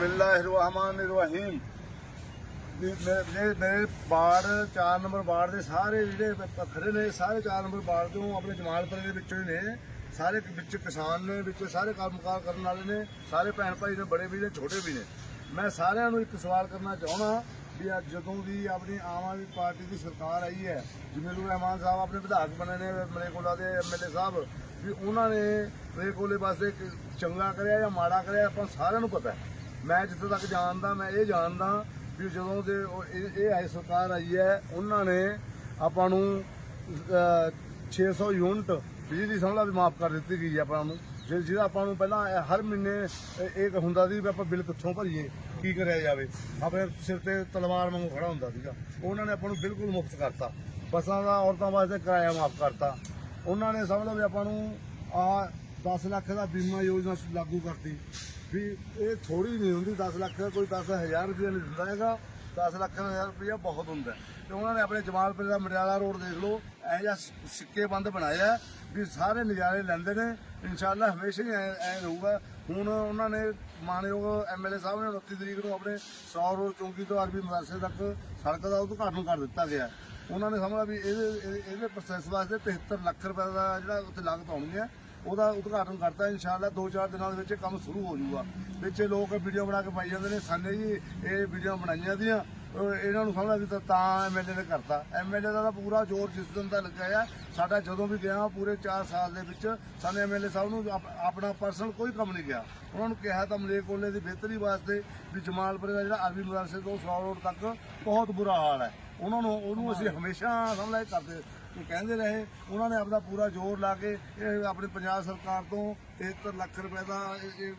ਬਿਸਮਿਲ੍ਲਾਹਿਰਰਹਿਮਾਨਿਰਰਹੀਮ। ਵੀ ਮੇ- ਮੇਰੇ ਮੇਰੇ ਬਾੜ 4 ਨੰਬਰ ਬਾੜ ਦੇ ਸਾਰੇ ਜਿਹੜੇ ਖੜੇ ਨੇ, ਸਾਰੇ 4 ਨੰਬਰ ਬਾੜ ਤੋਂ ਆਪਣੇ ਜਮਾਲਪੁਰੇ ਦੇ ਵਿੱਚੋਂ ਹੀ ਨੇ। ਸਾਰੇ ਵਿੱਚ ਕਿਸਾਨ ਨੇ, ਵਿੱਚ ਸਾਰੇ ਕੰਮਕਾਰ ਕਰਨ ਵਾਲੇ ਨੇ, ਸਾਰੇ ਭੈਣ ਭਾਈ ਨੇ, ਬੜੇ ਵੀ ਨੇ, ਛੋਟੇ ਵੀ ਨੇ। ਮੈਂ ਸਾਰਿਆਂ ਨੂੰ ਇੱਕ ਸਵਾਲ ਕਰਨਾ ਚਾਹਣਾ ਵੀ ਅੱਜ ਜਦੋਂ ਦੀ ਆਪਣੀ ਆਮ ਆਦਮੀ ਪਾਰਟੀ ਦੀ ਸਰਕਾਰ ਆਈ ਹੈ ਜਮੀਲੁਰ ਰਹਿਮਾਨ ਸਾਹਿਬ ਆਪਣੇ ਵਿਧਾਇਕ ਬਣੇ ਨੇ, ਮਲੇਕੋਲਾ ਦੇ ਐਮਐਲਏ ਸਾਹਿਬ, ਵੀ ਉਹਨਾਂ ਨੇ ਮਲੇਕੋਲੇ ਵਾਸਤੇ ਚੰਗਾ ਕਰਿਆ ਜਾਂ ਮਾੜਾ ਕਰਿਆ, ਆਪਾਂ ਸਾਰਿਆਂ ਨੂੰ ਪਤਾ ਹੈ। ਮੈਂ ਜਿੱਥੇ ਤੱਕ ਜਾਣਦਾ ਮੈਂ ਇਹ ਜਾਣਦਾ ਵੀ ਜਦੋਂ ਦੇ ਇਹ ਆਈ ਸਰਕਾਰ ਆਈ ਹੈ ਉਹਨਾਂ ਨੇ ਆਪਾਂ ਨੂੰ ਅਹ, 600 ਯੂਨਿਟ ਬਿਜਲੀ ਸਮਝਾ ਵੀ ਮਾਫ ਕਰ ਦਿੱਤੀ ਗਈ ਹੈ ਆਪਾਂ ਨੂੰ ਜਿਹਦਾ ਆਪਾਂ ਨੂੰ ਪਹਿਲਾਂ ਹਰ ਮਹੀਨੇ ਇਹ ਇਹ ਹੁੰਦਾ ਸੀ ਵੀ ਆਪਾਂ ਬਿੱਲ ਕਿੱਥੋਂ ਭਰੀਏ ਕੀ ਕਰਿਆ ਜਾਵੇ। ਆਪਣੇ ਸਿਰ ਤੇ ਤਲਵਾਰ ਵਾਂਗੂ ਖੜਾ ਹੁੰਦਾ ਸੀਗਾ। ਉਹਨਾਂ ਨੇ ਆਪਾਂ ਨੂੰ ਬਿਲਕੁਲ ਮੁਫਤ ਕਰਤਾ। ਬੱਸਾਂ ਦਾ ਔਰਤਾਂ ਵਾਸਤੇ ਕਿਰਾਇਆ ਮਾਫ ਕਰਤਾ। ਉਹਨਾਂ ਨੇ ਸਮਝ ਲਓ ਵੀ ਆਪਾਂ ਨੂੰ ਆ 10 ਲੱਖ ਦਾ ਬੀਮਾ ਯੋਜਨਾ ਲਾਗੂ ਕਰਤੀ। ਵੀ ਇਹ ਥੋੜੀ ਨਹੀਂ ਹੁੰਦੀ 10 ਲੱਖ ਦਾ ਕੋਈ 10000 ਰੁਪਏ ਨਹੀਂ ਦਿੰਦਾ ਹੈਗਾ। 10 ਲੱਖ ਹਜ਼ਾਰ ਰੁਪਏ ਬਹੁਤ ਹੁੰਦਾ ਹੈ। ਤੇ ਉਹਨਾਂ ਨੇ ਆਪਣੇ ਜਮਾਲਪੁਰ ਦਾ ਮਟਿਆਲਾ ਰੋਡ ਦੇਖ ਲਓ, ਇਹ ਜਿਹਾ ਸਿੱਕੇ ਬੰਦ ਬਣਾਇਆ ਵੀ ਸਾਰੇ ਨਜ਼ਾਰੇ ਲੈਂਦੇ ਨੇ। ਇਨਸ਼ਾਅੱਲਾ ਹਮੇਸ਼ਾ ਹੀ ਐ ਐ ਰਹੂਗਾ। ਹੁਣ ਉਹਨਾਂ ਨੇ ਮਾਨਯੋਗ ਐਮਐਲਏ ਸਾਹਿਬ ਨੇ 29 ਤਰੀਕ ਨੂੰ ਆਪਣੇ 100 ਰੋਡ ਚੌਂਕੀ ਤੋਂ ਅਰਬੀ ਮਦਰਸੇ ਤੱਕ ਸੜਕ ਦਾ ਉਦਘਾਟਨ ਕਰ ਦਿੱਤਾ ਗਿਆ ਉਹਨਾਂ ਨੇ ਸਮਝਿਆ ਵੀ ਇਹਦੇ, ਇਹਦੇ- ਇਹਦੇ ਪ੍ਰੋਸੈਸ ਵਾਸਤੇ 73 ਲੱਖ ਰੁਪਏ ਦਾ ਜਿਹੜਾ ਉੱਥੇ ਲਾਗਤ ਆਉਣੀ ਹੈ। ਉਹਦਾ ਉਦਘਾਟਨ ਕਰਤਾ ਇਨਸ਼ਾਅੱਲਾ 2-4 ਦਿਨਾਂ ਦੇ ਵਿੱਚ ਇਹ ਕੰਮ ਸ਼ੁਰੂ ਹੋ ਜਾਊਗਾ। ਵਿੱਚ ਇਹ ਲੋਕ ਵੀਡੀਓ ਬਣਾ ਕੇ ਪਾਈ ਜਾਂਦੇ ਨੇ, ਸਾਨੇ ਜੀ, ਇਹ ਵੀਡੀਓ ਬਣਾਈਆਂ ਦੀਆਂ, ਉਹ ਇਹਨਾਂ ਨੂੰ ਸਮਝਦਾ ਵੀ ਤਾਂ- ਤਾਂ ਐਮਐਲਏ ਨੇ ਕਰਤਾ। ਐਮਐਲਏ ਦਾ ਤਾਂ ਪੂਰਾ ਜ਼ੋਰ ਜਿਸ ਦਿਨ ਦਾ ਲੱਗਾ ਆ, ਸਾਡਾ ਜਦੋਂ ਵੀ ਗਿਆ ਪੂਰੇ 4 ਸਾਲ ਦੇ ਵਿੱਚ, ਸਾਨੂੰ ਐਮਐਲਏ ਸਾਹਿਬ ਨੂੰ ਆਪ- ਆਪਣਾ ਪਰਸਨਲ ਕੋਈ ਕੰਮ ਨਹੀਂ ਗਿਆ। ਉਹਨਾਂ ਨੂੰ ਕਿਹਾ ਤਾਂ ਮਲੇਕੋਲੇ ਦੀ ਬਿਹਤਰੀ ਵਾਸਤੇ ਵੀ ਜਮਾਲਪੁਰੇ ਦਾ ਜਿਹੜਾ ਅਰਬੀ ਮਦਰਸੇ ਤੋਂ ਸੌ ਰੋਡ ਤੱਕ ਬਹੁਤ ਬੁਰਾ ਹਾਲ ਹੈ। ਉਹਨਾਂ ਨੂੰ, ਉਹਨੂੰ ਅਸੀਂ ਹਮੇਸ਼ਾ ਸਮਝਦਾ ਇਹ ਕਰਦੇ ਕਹਿੰਦੇ ਰਹੇ, ਉਹਨਾਂ ਨੇ ਆਪਦਾ ਪੂਰਾ ਜ਼ੋਰ ਲਾ ਕੇ ਇਹ ਆਪਣੀ ਪੰਜਾਬ ਸਰਕਾਰ ਤੋਂ 73 ਲੱਖ ਰੁਪਏ ਦਾ ਇਹ-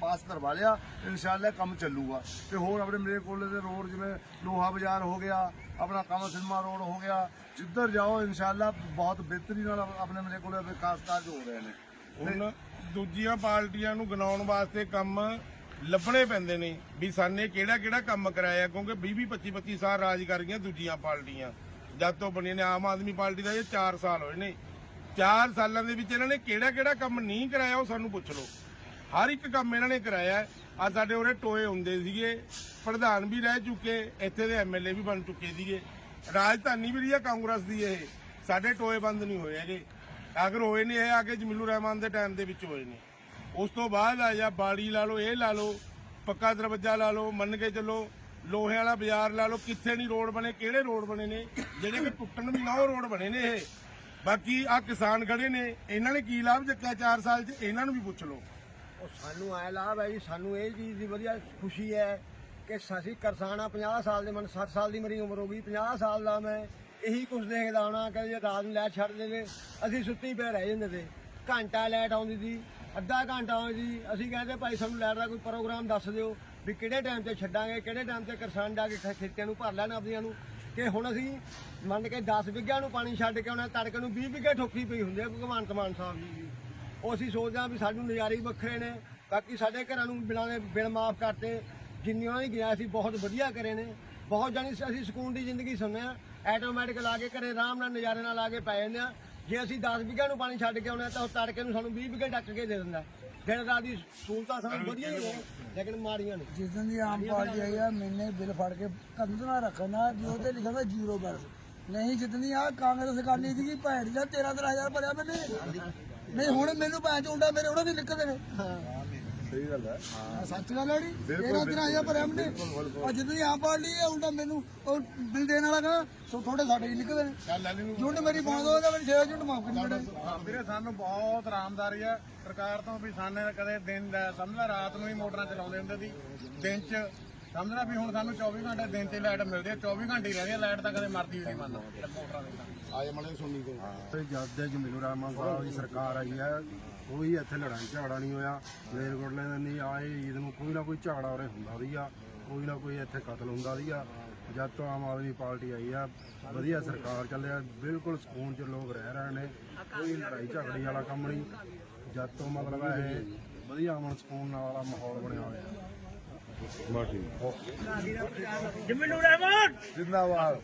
ਪਾਸ ਕਰਵਾ ਲਿਆ, ਇਨਸ਼ਾਅੱਲਾ ਕੰਮ ਚੱਲੂਗਾ। ਤੇ ਹੋਰ ਆਪਣੇ ਮੇਰੇ ਕੋਲ ਦੇ ਰੋਡ ਜਿਵੇਂ ਲੋਹਾ ਬਾਜ਼ਾਰ ਹੋ ਗਿਆ, ਆਪਣਾ ਕਮਲ ਸਿਨਮਾ ਰੋਡ ਹੋ ਗਿਆ, ਜਿੱਧਰ ਜਾਓ ਇਨਸ਼ਾਅੱਲਾ ਬਹੁਤ ਬਿਹਤਰੀ ਨਾਲ ਆਪਣੇ ਮੇਰੇ ਕੋਲ ਵਿਕਾਸ ਕਾਰਜ ਹੋ ਰਹੇ ਨੇ। ਹੁਣ ਦੂਜੀਆਂ ਪਾਰਟੀਆਂ ਨੂੰ ਗਨਾਉਣ ਵਾਸਤੇ ਕੰਮ ਲੱਭਣੇ ਪੈਂਦੇ ਨੇ, ਵੀ ਸਾਨੇ ਕਿਹੜਾ ਕਿਹੜਾ ਕੰਮ ਕਰਾਇਆ, ਕਿਉਂਕਿ 20 20 25 25 ਸਾਲ ਰਾਜ ਕਰ ਗਈਆਂ ਦੂਜੀਆਂ ਪਾਰਟੀਆਂ। ਜਦ ਤੋਂ ਬਣੀਆਂ ਨੇ ਆਮ ਆਦਮੀ ਪਾਰਟੀ ਦਾ ਇਹ 4 ਸਾਲ ਹੋਏ ਨੇ। 4 ਸਾਲਾਂ ਦੇ ਵਿੱਚ ਇਹਨਾਂ ਨੇ ਕਿਹੜਾ ਕਿਹੜਾ ਕੰਮ ਨਹੀਂ ਕਰਾਇਆ ਉਹ ਸਾਨੂੰ ਪੁੱਛ ਲਓ। ਹਰ ਇੱਕ ਕੰਮ ਇਹਨਾਂ ਨੇ ਕਰਾਇਆ। ਆ ਸਾਡੇ ਉਰੇ ਟੋਏ ਹੁੰਦੇ ਸੀਗੇ, ਪ੍ਰਧਾਨ ਵੀ ਰਹਿ ਚੁੱਕੇ, ਇੱਥੇ ਦੇ ਐਮਐਲਏ ਵੀ ਬਣ ਚੁੱਕੇ ਸੀਗੇ। ਰਾਜਧਾਨੀ ਵੀ ਰਹੀ ਆ ਕਾਂਗਰਸ ਦੀ ਇਹ। ਸਾਡੇ ਟੋਏ ਬੰਦ ਨਹੀਂ ਹੋਏ ਹੈਗੇ। ਅਗਰ ਹੋਏ ਨੇ ਇਹ ਆ ਕੇ ਜਮੀਲੂ ਰਹਿਮਾਨ ਦੇ ਟਾਈਮ ਦੇ ਵਿੱਚ ਹੋਏ ਨੇ। ਉਸ ਤੋਂ ਬਾਅਦ ਆ ਜਾ, ਬਾੜੀ ਲਾ ਲਓ, ਇਹ ਲਾ ਲਓ, ਪੱਕਾ ਦਰਵਾਜ਼ਾ ਲਾ ਲਓ, ਮੰਨ ਕੇ ਚੱਲੋ। ਲੋਹੇ ਵਾਲਾ ਬਾਜ਼ਾਰ ਲਾ ਲਓ, ਕਿੱਥੇ ਨਹੀਂ ਰੋਡ ਬਣੇ, ਕਿਹੜੇ ਰੋਡ ਬਣੇ ਨੇ? ਜਿਹੜੇ ਕਿ ਟੁੱਟਣ ਵੀ ਨਾ ਉਹ ਰੋਡ ਬਣੇ ਨੇ ਇਹ। ਬਾਕੀ ਆ ਕਿਸਾਨ ਖੜੇ ਨੇ, ਇਹਨਾਂ ਨੇ ਕੀ ਲਾਭ ਚੱਕਿਆ 4 ਸਾਲ 'ਚ? ਇਹਨਾਂ ਨੂੰ ਵੀ ਪੁੱਛ ਲਓ। ਉਹ ਸਾਨੂੰ ਐ ਲਾਭ ਹੈ ਜੀ, ਸਾਨੂੰ ਇਹ ਚੀਜ਼ ਦੀ ਵਧੀਆ ਖੁਸ਼ੀ ਹੈ ਕਿ ਅਸੀਂ ਕਿਸਾਨ ਆ 50 ਸਾਲ ਦੇ ਮਨ 60 ਸਾਲ ਦੀ ਮੇਰੀ ਉਮਰ ਹੋ ਗਈ 50 ਸਾਲ ਦਾ ਮੈਂ ਇਹੀ ਕੁਝ ਦੇਖਦਾ ਹੋਣਾ ਕਿ ਜੇ ਰਾਤ ਨੂੰ ਲਾਈਟ ਛੱਡ ਦੇਵੇ, ਅਸੀਂ ਸੁੱਤੀ ਪਏ ਰਹਿ ਜਾਂਦੇ ਤੇ। ਘੰਟਾ ਲੈਟ ਆਉਂਦੀ ਸੀ, ਅੱਧਾ ਘੰਟਾ ਆਉਂਦੀ ਸੀ, ਅਸੀਂ ਕਹਿੰਦੇ ਭਾਈ ਸਾਨੂੰ ਲੈਟ ਦਾ ਕੋਈ ਪ੍ਰੋਗਰਾਮ ਦੱਸ ਦਿਓ ਵੀ ਕਿਹੜੇ ਟਾਈਮ ਤੇ ਛੱਡਾਂਗੇ, ਕਿਹੜੇ ਟਾਈਮ ਤੇ ਕਿਸਾਨ ਜਾ ਕੇ ਖ- ਖੇਤਾਂ ਨੂੰ ਭਰ ਲੈਣ ਆਪਦੀਆਂ ਨੂੰ, ਕਿ ਹੁਣ ਅਸੀਂ ਮੰਨ ਕੇ 10 ਵਿਗਿਆਂ ਨੂੰ ਪਾਣੀ ਛੱਡ ਕੇ ਆਉਣਾ, ਤੜਕੇ ਨੂੰ 20 ਵਿਗੇ ਠੋਕੀ ਪਈ ਹੁੰਦੀ ਹੈ ਭਗਵੰਤ ਮਾਨ ਸਾਹਿਬ ਜੀ ਦੀ। ਉਹ ਅਸੀਂ ਸੋਚਦੇ ਹਾਂ ਵੀ ਸਾਨੂੰ ਨਜ਼ਾਰੇ ਹੀ ਵੱਖਰੇ ਨੇ, ਬਾਕੀ ਸਾਡੇ ਘਰਾਂ ਨੂੰ ਬਿਨਾਂ ਦੇ ਬਿਲ ਮਾਫ ਕਰਤੇ, ਜਿੰਨੀਆਂ ਹੀ ਗਿਆ ਸੀ ਬਹੁਤ ਵਧੀਆ ਕਰੇ ਨੇ। ਬਹੁਤ ਜਾਨੀ ਅਸੀਂ ਸਕੂਨ ਦੀ ਜ਼ਿੰਦਗੀ ਸੁਣਦੇ ਆ ਆਟੋਮੈਟਿਕ ਲਾ ਕੇ ਘਰੇ ਆਰਾਮ ਨਾਲ ਨਜ਼ਾਰੇ ਨਾਲ ਲਾ ਕੇ ਪੈ ਜਾਂਦੇ ਆ। ਜੇ ਅਸੀਂ 10 ਵਿਗਾ ਨੂੰ ਪਾਣੀ ਛੱਡ ਕੇ ਆਉਣਾ ਤਾਂ ਉਹ ਤੜਕੇ ਨੂੰ ਸਾਨੂੰ 20 ਵਿਗੇ ਡੱਕ ਕੇ ਦੇ ਦਿੰਦਾ ਦਿਨ ਰਾਤ ਦੀ ਸਹੂਲਤਾਂ ਸਾਨੂੰ ਵਧੀਆ ਹੀ ਨੇ ਲੇਕਿਨ ਮਾੜੀਆਂ ਨੇ। ਜਿਸ ਦਿਨ ਦੀ ਆਮ ਪਾਰਟੀ ਆਈ ਆ ਮੈਨੇ ਬਿੱਲ ਫੜ ਕੇ ਕੰਧਣਾ ਰੱਖਣਾ ਵੀ ਉਹਤੇ ਲਿਖਿਆ ਜ਼ੀਰੋ ਬੈਲੈਂਸ ਨਹੀਂ ਜਿੱਦਣੀ ਆ ਕਾਂਗਰਸ ਅਕਾਲੀ ਦੀ ਭੈਣ ਦਾ 13 13000 ਭਰਿਆ ਮੈਨੇ। ਨਹੀਂ ਹੁਣ ਮੈਨੂੰ ਭੈਣ ਚੁੰਡਾ ਮੇਰੇ ਉਹਨਾਂ ਦੀ ਨਿਕਲਦੇ ਨੇ। ਸਹੀ ਗੱਲ ਹੈ। ਆਹ ਸੱਚ ਗੱਲ ਹੈ ਨੀ। ਬਿਲਕੁਲ, 13 13000 ਭਰਿਆ ਮੈਨੇ ਉਹ ਉਲਟਾ ਉਹ ਬਿੱਲ ਦੇਣ ਵਾਲਾ ਕਹਿੰਦਾ ਸੋ ਥੋੜੇ ਸਾਡੇ ਹੀ ਨਿਕਲਦੇ ਨੇ। ਚੱਲ ਲੈਣੀ ਨੂੰ ਜੁੰਡ ਮੇਰੀ ਪਾਉਂਦਾ ਉਹਦਾ ਮੈਨੂੰ 6 ਜੁੰਡ ਮਾਫ ਕਰੀ ਮੇਰੇ। ਵੀਰੇ ਸਾਨੂੰ ਬਹੁਤ ਆਰਾਮਦਾਰੀ ਹੈ ਸਰਕਾਰ ਤੋਂ ਵੀ ਸਾਨੇ ਕਦੇ ਦਿਨ ਦਾ ਸਮਝਦਾ ਰਾਤ ਨੂੰ ਹੀ ਮੋਟਰਾਂ ਚਲਾਉਂਦੇ ਹੁੰਦੇ ਸੀ। ਦਿਨ 'ਚ ਸਮਝਣਾ ਵੀ ਹੁਣ ਸਾਨੂੰ 24 ਘੰਟੇ ਦਿਨ 'ਚ ਲਾਈਟ ਮਿਲਦੀ ਹੈ 24 ਘੰਟੇ ਹੀ ਰਹਿੰਦੀ ਹੈ ਲਾਈਟ ਤਾਂ ਕਦੇ ਮਰਦੀ ਵੀ ਨਹੀਂ ਮੰਨ ਮੋਟਰਾਂ ਦੇ ਤਾਂ। ਆਏ ਮਲੇ ਸੁਣੀ ਕੋ ਤੇ ਜਦ ਦੇ ਜਮੀਲੂ ਰਹਿਮਾਨ ਸਾਹਿਬ ਦੀ ਸਰਕਾਰ ਆਈ ਹੈ ਕੋਈ ਇੱਥੇ ਲੜਾਈ ਝਗੜਾ ਨਹੀਂ ਹੋਇਆ। ਮਲੇਰਕੋਟਲੇ ਦੇ ਨਹੀਂ ਆਏ ਈਦ ਨੂੰ ਕੋਈ ਨਾ ਕੋਈ ਝਗੜਾ ਉਰੇ ਹੁੰਦਾ ਸੀਗਾ ਕੋਈ ਨਾ ਕੋਈ ਇੱਥੇ ਕਤਲ ਹੁੰਦਾ ਸੀਗਾ ਜਦ ਤੋਂ ਆਮ ਆਦਮੀ ਪਾਰਟੀ ਆਈ ਆ ਵਧੀਆ ਸਰਕਾਰ ਚੱਲਿਆ ਬਿਲਕੁਲ ਸਕੂਨ 'ਚ ਲੋਕ ਰਹਿ ਰਹੇ ਨੇ ਕੋਈ ਲੜਾਈ ਝਗੜੀ ਵਾਲਾ ਕੰਮ ਨਹੀਂ। ਜਦ ਤੋਂ ਮਤਲਬ ਇਹ ਵਧੀਆ ਅਮਨ ਸਕੂਨ ਨਾਲ ਵਾਲਾ ਮਾਹੌਲ ਬਣਿਆ ਹੋਇਆ। માટી. જિંદાબાદ.